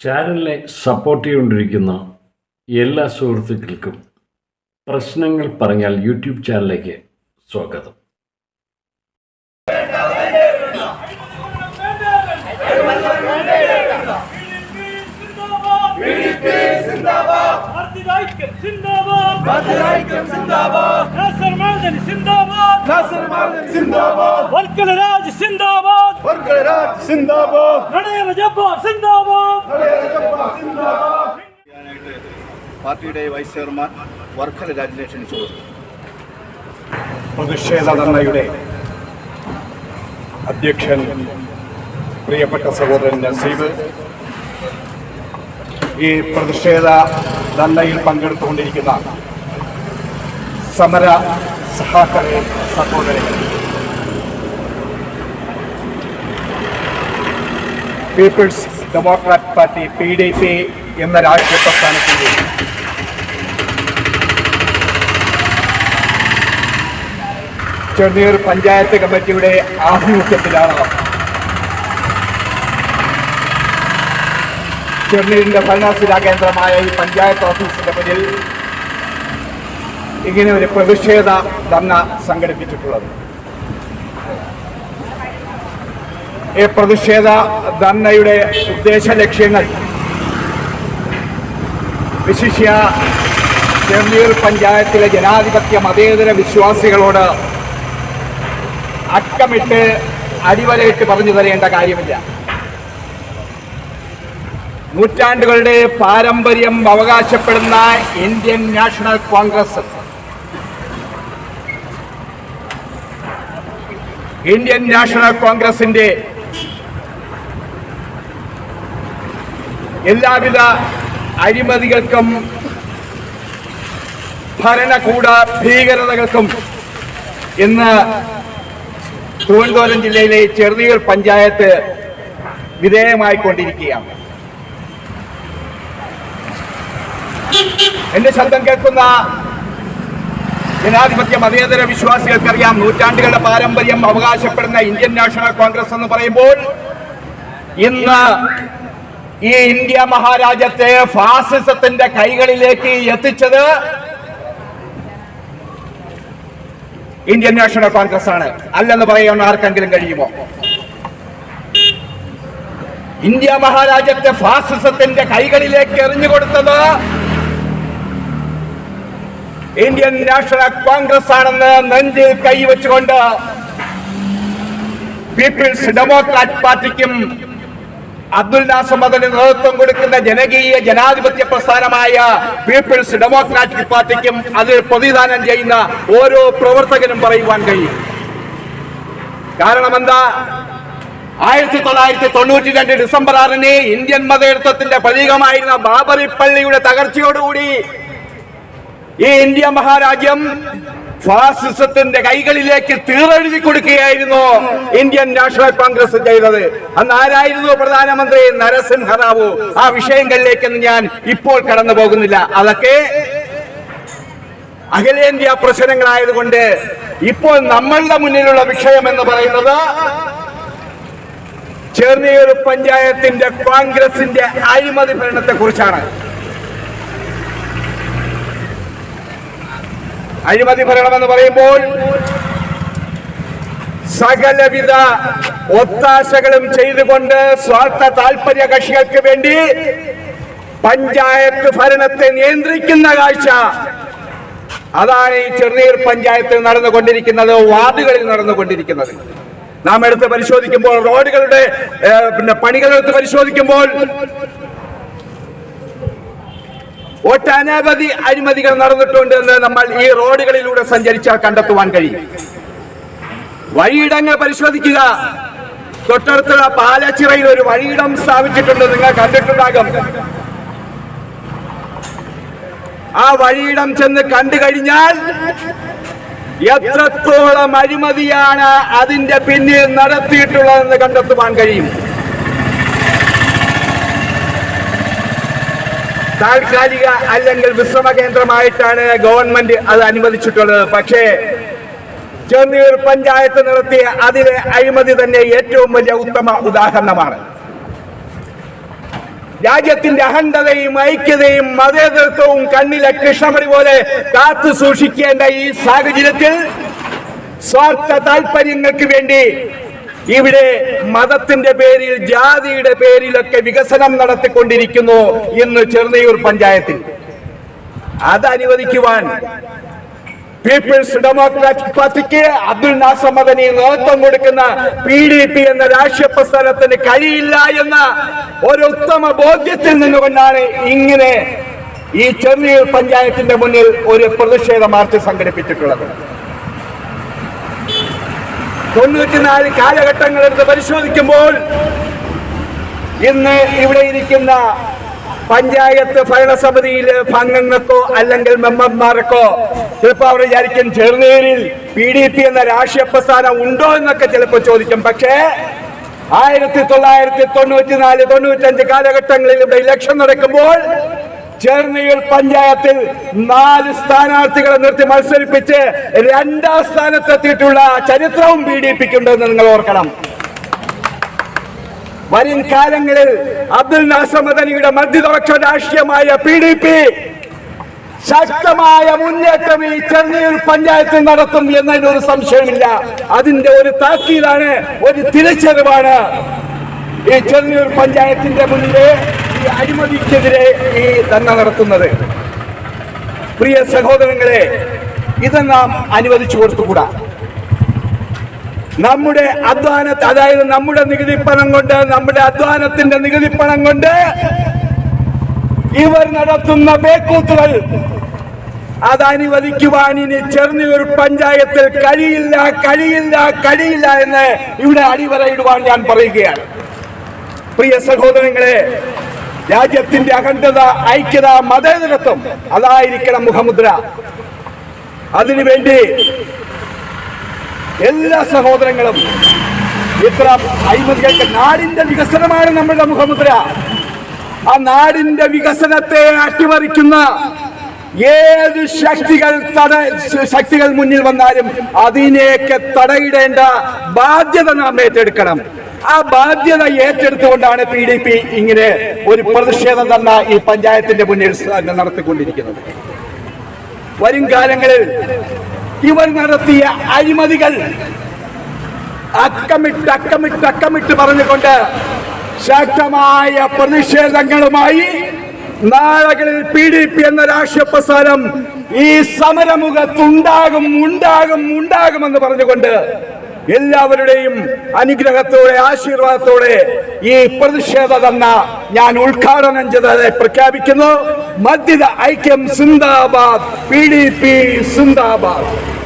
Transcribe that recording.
ചാനലിനെ സപ്പോർട്ട് ചെയ്തുകൊണ്ടിരിക്കുന്ന എല്ലാ സുഹൃത്തുക്കൾക്കും പ്രശ്നങ്ങൾ പറഞ്ഞാൽ യൂട്യൂബ് ചാനലിലേക്ക് സ്വാഗതം. സിന്ദാബാദ്. സിന്ദാബാദ്. സിന്ദാബാദ്. സിന്ദാബാദ് സിന്ദാബാദ്. പാർട്ടിയുടെ വൈസ് ചെയർമാൻ വർക്കല രാജിനെ ക്ഷണിച്ചു പ്രതിഷേധ ധർണയുടെ അധ്യക്ഷൻ പ്രിയപ്പെട്ട സഹോദരൻ നസീബ്. ഈ പ്രതിഷേധ ധർണയിൽ പങ്കെടുത്തുകൊണ്ടിരിക്കുന്ന സമര സഹാക്കളെ സഹോദരൻ. Peoples democrat party P D P എന്ന രാഷ്ട്രീയ പ്രസ്ഥാനത്തിന്റെ ചെന്നീർ പഞ്ചായത്ത് കമ്മിറ്റിയുടെ ആഭിമുഖ്യത്തിലാണ്. ചെന്നീരിന്റെ ഭരണസിരാ കേന്ദ്രമായ ഈ പഞ്ചായത്ത് ഓഫീസിന്റെ മുന്നിൽ ഇങ്ങനെ ഒരു പ്രതിഷേധ ധർണ സംഘടിപ്പിച്ചിട്ടുള്ളത്. ഈ പ്രതിഷേധ ധർണയുടെ ഉദ്ദേശ ലക്ഷ്യങ്ങൾ വിശിഷ്യ ചെന്നീർ പഞ്ചായത്തിലെ ജനാധിപത്യ മതേതര വിശ്വാസികളോട് അക്കമിട്ട് അടിവരയിട്ട് പറഞ്ഞു തരേണ്ട കാര്യമില്ല. നൂറ്റാണ്ടുകളുടെ പാരമ്പര്യം അവകാശപ്പെടുന്ന Indian National Congress. Indian National കോൺഗ്രസിന്റെ എല്ലാവിധ അഴിമതികൾക്കും ഭരണകൂട ഭീകരതകൾക്കും ഇന്ന് തിരുവനന്തപുരം ജില്ലയിലെ ചെറുതീർ പഞ്ചായത്ത് വിധേയമായിക്കൊണ്ടിരിക്കുകയാണ്. എന്റെ ശബ്ദം കേൾക്കുന്ന ജനാധിപത്യ മതേതര വിശ്വാസികൾക്കറിയാം നൂറ്റാണ്ടുകളുടെ പാരമ്പര്യം അവകാശപ്പെടുന്ന ഇന്ത്യൻ നാഷണൽ കോൺഗ്രസ് എന്ന് പറയുമ്പോൾ ഇന്ന് ഈ ഇന്ത്യ മഹാരാജ്യത്തെ ഫാസിസത്തിന്റെ കൈകളിലേക്ക് എത്തിച്ചത് ഇന്ത്യൻ നാഷണൽ കോൺഗ്രസ് ആണ്. അല്ലെന്ന് പറയാൻ ആർക്കെങ്കിലും കഴിയുമോ? ഇന്ത്യ മഹാരാജ്യത്തെ ഫാസിസത്തിന്റെ കൈകളിലേക്ക് എറിഞ്ഞുകൊടുത്തത് ഇന്ത്യൻ നാഷണൽ കോൺഗ്രസ് ആണെന്ന് നെഞ്ചിൽ കൈവച്ചുകൊണ്ട് പീപ്പിൾസ് ഡെമോക്രാറ്റ് പാർട്ടിക്കും അബ്ദുൽ നാസർ മദന് നേതൃത്വം കൊടുക്കുന്ന ജനകീയ ജനാധിപത്യ പ്രസ്ഥാനമായ പീപ്പിൾസ് ഡെമോക്രാറ്റിക് പാർട്ടിക്കും അതിൽ പ്രതിദാനം ചെയ്യുന്ന ഓരോ പ്രവർത്തകനും പറയുവാൻ കഴിയും. കാരണം എന്താ ആയിരത്തി തൊള്ളായിരത്തി തൊണ്ണൂറ്റി രണ്ട് ഡിസംബർ ആറിന് ഇന്ത്യൻ മതേതൃത്വത്തിന്റെ പ്രതീകമായിരുന്ന ബാബറി പള്ളിയുടെ തകർച്ചയോടുകൂടി ഈ ഇന്ത്യ മഹാരാജ്യം ഫാസിസത്തിന്റെ കൈകളിലേക്ക് തീറെഴുതി കൊടുക്കുകയായിരുന്നു ഇന്ത്യൻ നാഷണൽ കോൺഗ്രസ് ചെയ്തത്. അന്ന് ആരായിരുന്നു പ്രധാനമന്ത്രി? നരസിംഹറാവു. ആ വിഷയങ്ങളിലേക്കൊന്നും ഞാൻ ഇപ്പോൾ കടന്നു പോകുന്നില്ല. അതൊക്കെ അഖിലേന്ത്യാ പ്രശ്നങ്ങളായതുകൊണ്ട് ഇപ്പോൾ നമ്മളുടെ മുന്നിലുള്ള വിഷയം എന്ന് പറയുന്നത് ചെറിയൊരു പഞ്ചായത്തിന്റെ കോൺഗ്രസിന്റെ അഴിമതി ഭരണത്തെ കുറിച്ചാണ് അഴിമതി ഭരണം എന്ന് പറയുമ്പോൾ സകലവിധ ഒത്താശകളും ചെയ്തുകൊണ്ട് സ്വാർത്ഥ താല്പര്യ കക്ഷികൾക്ക് വേണ്ടി പഞ്ചായത്ത് ഭരണത്തെ നിയന്ത്രിക്കുന്ന കാഴ്ച. അതാണ് ഈ ചെറുനീർ പഞ്ചായത്തിൽ നടന്നുകൊണ്ടിരിക്കുന്നത് വാർഡുകളിൽ നടന്നുകൊണ്ടിരിക്കുന്നത്. നാം എടുത്ത് പരിശോധിക്കുമ്പോൾ റോഡുകളുടെ പിന്നെ പണികൾ എടുത്ത് പരിശോധിക്കുമ്പോൾ ഒട്ടനവധി അഴിമതികൾ നടന്നിട്ടുണ്ട് എന്ന് നമ്മൾ ഈ റോഡുകളിലൂടെ സഞ്ചരിച്ചാൽ കണ്ടെത്തുവാൻ കഴിയും. വഴിയിടങ്ങൾ പരിശോധിക്കുക. തൊട്ടടുത്തുള്ള പാലച്ചിറയിൽ ഒരു വഴിയിടം സ്ഥാപിച്ചിട്ടുണ്ട്. നിങ്ങൾ കണ്ടിട്ടുണ്ടാകും. ആ വഴിയിടം ചെന്ന് കണ്ടു കഴിഞ്ഞാൽ എത്രത്തോളം അഴിമതിയാണ് അതിന്റെ പിന്നിൽ നടത്തിയിട്ടുള്ളതെന്ന് കണ്ടെത്തുവാൻ കഴിയും. താൽക്കാലിക അല്ലെങ്കിൽ വിശ്രമ കേന്ദ്രമായിട്ടാണ് ഗവൺമെന്റ് അത് അനുവദിച്ചിട്ടുള്ളത്. പക്ഷേ ചെന്നീർ പഞ്ചായത്ത് നടത്തിയ അതിലെ അഴിമതി തന്നെ ഏറ്റവും വലിയ ഉത്തമ ഉദാഹരണമാണ്. രാജ്യത്തിന്റെ അഹന്തതയും ഐക്യതയും മതേതൃത്വവും കണ്ണിലെ കൃഷ്ണമണി പോലെ കാത്തു സൂക്ഷിക്കേണ്ട ഈ സാഹചര്യത്തിൽ സ്വാർത്ഥ താല്പര്യങ്ങൾക്ക് വേണ്ടി ഇവിടെ മതത്തിന്റെ പേരിൽ ജാതിയുടെ പേരിലൊക്കെ വികസനം നടത്തിക്കൊണ്ടിരിക്കുന്നു ഇന്ന് ചെറുനയൂർ പഞ്ചായത്തിൽ. അത് അനുവദിക്കുവാൻ പീപ്പിൾസ് ഡെമോക്രാറ്റിക് പാർട്ടിക്ക് അബ്ദുൽ നാസർ മദനി നേതൃത്വം കൊടുക്കുന്ന പി ഡി പി എന്ന രാഷ്ട്രീയ പ്രസ്ഥാനത്തിന് കഴിയില്ല എന്ന ഒരു ഉത്തമ ബോധ്യത്തിൽ നിന്നുകൊണ്ടാണ് ഇങ്ങനെ ഈ ചെറിയ പഞ്ചായത്തിന്റെ മുന്നിൽ ഒരു പ്രതിഷേധ മാർച്ച് സംഘടിപ്പിച്ചിട്ടുള്ളത്. തൊണ്ണൂറ്റിനാല് കാലഘട്ടങ്ങളെടുത്ത് പരിശോധിക്കുമ്പോൾ ഇന്ന് ഇവിടെ ഇരിക്കുന്ന പഞ്ചായത്ത് ഭരണസമിതിയിലെ അംഗങ്ങൾക്കോ അല്ലെങ്കിൽ മെമ്പർമാർക്കോ ചിലപ്പോൾ അവർ വിചാരിക്കും ചെറുനീരിൽ പി ഡി പി എന്ന രാഷ്ട്രീയ പ്രസ്ഥാനം ഉണ്ടോ എന്നൊക്കെ ചിലപ്പോൾ ചോദിക്കും. പക്ഷേ ആയിരത്തി തൊള്ളായിരത്തി തൊണ്ണൂറ്റിനാല് തൊണ്ണൂറ്റഞ്ച് കാലഘട്ടങ്ങളിൽ ഇവിടെ ഇലക്ഷൻ നടക്കുമ്പോൾ ചേർന്നയൂർ പഞ്ചായത്തിൽ നാല് സ്ഥാനാർത്ഥികളെ നിർത്തി മത്സരിപ്പിച്ച് രണ്ടാം സ്ഥാനത്തെത്തിയിട്ടുള്ള ചരിത്രവും ബി ഡി പിക്കുണ്ടെന്ന് നിങ്ങൾ ഓർക്കണം. വരും കാലങ്ങളിൽ അബ്ദുൽ നാസർ മദനിയുടെ മധ്യതപക്ഷ രാഷ്ട്രീയമായ പി ഡി പി ശക്തമായ മുന്നേറ്റം ഈ ചെന്നൈയിൽ പഞ്ചായത്തിൽ നടത്തും എന്നതിനൊരു സംശയമില്ല. അതിന്റെ ഒരു താക്കീതാണ് ഒരു തിരിച്ചറിവാണ് ഈ ചെന്നൈയൂർ പഞ്ചായത്തിന്റെ മുന്നിലെ ഈ അഴിമതിക്കെതിരെ ഈ ധർണ നടത്തുന്നത്. പ്രിയ സഹോദരങ്ങളെ ഇത് നാം അനുവദിച്ചു കൊടുത്തുകൂടാ. നമ്മുടെ അധ്വാന അതായത് നമ്മുടെ നികുതി പണം കൊണ്ട് നമ്മുടെ അധ്വാനത്തിന്റെ നികുതി പണം കൊണ്ട് ഇവർ നടത്തുന്ന ബേക്കൂത്തുകൾ അത് അനുവദിക്കുവാൻ ഇനി ചെറുന്നൂർ പഞ്ചായത്തിൽ കഴിയില്ല കഴിയില്ല കഴിയില്ല എന്ന് ഇവിടെ അടിവരയിടുവാൻ ഞാൻ പറയുകയാണ്. പ്രിയ സഹോദരങ്ങളെ രാജ്യത്തിന്റെ അഖണ്ഡത ഐക്യത മതേതരത്വം അതായിരിക്കണം മുഖമുദ്ര. അതിനുവേണ്ടി എല്ലാ സഹോദരങ്ങളും ഇത്ര അഴിമതികൾക്ക് നാടിന്റെ വികസനമാണ് നമ്മുടെ മുഖമുദ്ര. ആ നാടിന്റെ വികസനത്തെ അട്ടിമറിക്കുന്ന ഏത് ശക്തികൾ തട ശക്തികൾ മുന്നിൽ വന്നാലും അതിനെയൊക്കെ തടയിടേണ്ട ബാധ്യത നാം ഏറ്റെടുക്കണം. ആ ബാധ്യത ഏറ്റെടുത്തുകൊണ്ടാണ് പി ഡി പി ഇങ്ങനെ ഒരു പ്രതിഷേധം തന്ന ഈ പഞ്ചായത്തിന്റെ മുന്നിൽ നടത്തിക്കൊണ്ടിരിക്കുന്നത്. വരും കാലങ്ങളിൽ ഇവർ നടത്തിയ അഴിമതികൾ അക്കമിട്ട് അക്കമിട്ട് അക്കമിട്ട് പറഞ്ഞുകൊണ്ട് ശക്തമായ പ്രതിഷേധങ്ങളുമായി നാളുകളിൽ പി ഡി പി എന്ന രാഷ്ട്രീയ പ്രസ്ഥാനം ഈ സമരമുഖത്തുണ്ടാകും ഉണ്ടാകും ഉണ്ടാകുമെന്ന് പറഞ്ഞുകൊണ്ട് എല്ലാവരുടെയും അനുഗ്രഹത്തോടെ ആശീർവാദത്തോടെ ഈ പ്രതിഷേധ തന്ന ഞാൻ ഉദ്ഘാടനം ചെയ്തതായി പ്രഖ്യാപിക്കുന്നു. മധ്യത ഐക്യം സിന്ദാബാദ് പി ഡി പി സിന്ദാബാദ്.